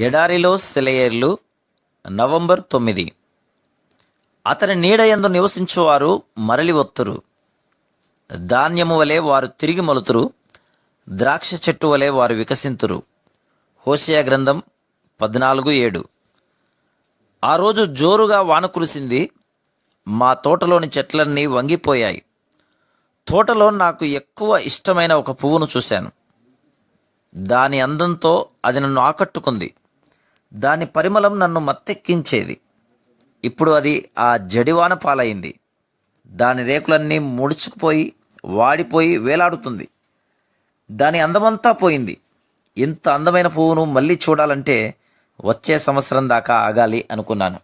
ఎడారిలో సెలయేర్లు నవంబర్ తొమ్మిది. అతని నీడ ఎందు నివసించువారు మరలి వత్తురు ధాన్యము వలె వారు తిరిగి మొలుతురు. ద్రాక్ష చెట్టు వలె వారు వికసింతురు. హోషయా గ్రంథం పద్నాలుగు ఏడు. ఆ రోజు జోరుగా వాన కురిసింది. మా తోటలోని చెట్లన్నీ వంగిపోయాయి. తోటలో నాకు ఎక్కువ ఇష్టమైన ఒక పువ్వును చూశాను. దాని అందంతో అది నన్ను ఆకట్టుకుంది. దాని పరిమళం నన్ను మత్తెక్కించేది. ఇప్పుడు అది ఆ జడివాన పాలైంది. దాని రేకులన్నీ ముడుచుకుపోయి వాడిపోయి వేలాడుతుంది. దాని అందమంతా పోయింది. ఇంత అందమైన పువ్వును మళ్ళీ చూడాలంటే వచ్చే సంవత్సరం దాకా ఆగాలి అనుకున్నాను.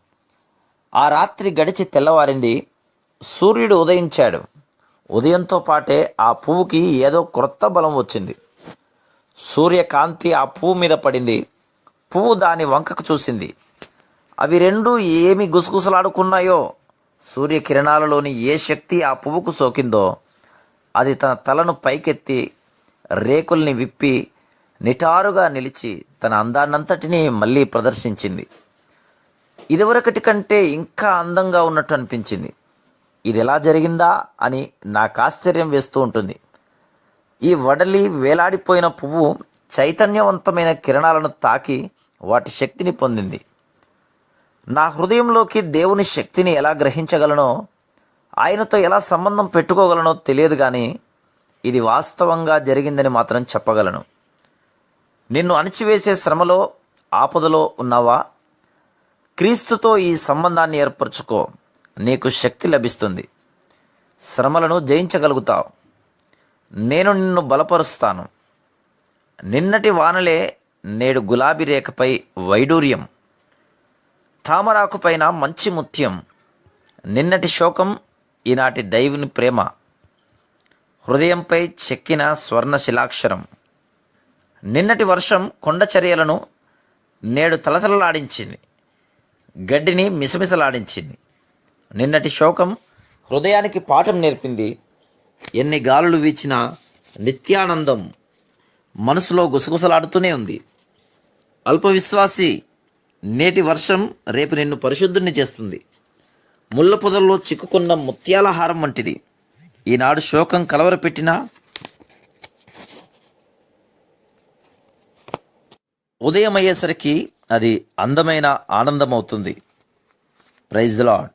ఆ రాత్రి గడిచి తెల్లవారింది సూర్యుడు ఉదయించాడు. ఉదయంతో పాటే ఆ పువ్వుకి ఏదో క్రొత్త బలం వచ్చింది. సూర్యకాంతి ఆ పువ్వు మీద పడింది. పువ్వు దాని వంకకు చూసింది. అవి రెండు ఏమి గుసగుసలాడుకున్నాయో? సూర్యకిరణాలలోని ఏ శక్తి ఆ పువ్వుకు సోకిందో అది తన తలను పైకెత్తి రేకుల్ని విప్పి నిటారుగా నిలిచి తన అందాన్నంతటినీ మళ్ళీ ప్రదర్శించింది. ఇదివరకటి కంటే ఇంకా అందంగా ఉన్నట్టు అనిపించింది. ఇది ఎలా జరిగిందా అని నాకు ఆశ్చర్యం వేస్తూ ఉంటుంది. ఈ వడలి వేలాడిపోయిన పువ్వు చైతన్యవంతమైన కిరణాలను తాకి వాటి శక్తిని పొందింది. నా హృదయంలోకి దేవుని శక్తిని ఎలా గ్రహించగలనో ఆయనతో ఎలా సంబంధం పెట్టుకోగలనో తెలియదు కానీ ఇది వాస్తవంగా జరిగిందని మాత్రం చెప్పగలను. నిన్ను అణిచివేసే శ్రమలో ఆపదలో ఉన్నావా? క్రీస్తుతో ఈ సంబంధాన్ని ఏర్పరచుకో. నీకు శక్తి లభిస్తుంది. శ్రమలను జయించగలుగుతావు. నేను నిన్ను బలపరుస్తాను. నిన్నటి వానలే నేడు గులాబీ రేఖపై వైడూర్యం తామరాకుపైన మంచి ముత్యం నిన్నటి శోకం ఈనాటి దైవుని ప్రేమ హృదయంపై చెక్కిన స్వర్ణ శిలాక్షరం నిన్నటి వర్షం కొండ చర్యలను నేడు తలతలలాడించింది గడ్డిని మిసమిసలాడించింది. నిన్నటి శోకం హృదయానికి పాఠం నేర్పింది ఎన్ని గాలులు వీచినా నిత్యానందం మనసులో గుసగుసలాడుతూనే ఉంది. అల్ప విశ్వాసి నేటి వర్షం రేపు నిన్ను పరిశుద్ధుని చేస్తుంది. ముళ్ళ పొదల్లో చిక్కుకున్న ముత్యాల హారం వంటిది. ఈనాడు శోకం కలవరపెట్టినా ఉదయం అయ్యేసరికి అది అందమైన ఆనందం అవుతుంది ప్రైజ్ లాడ్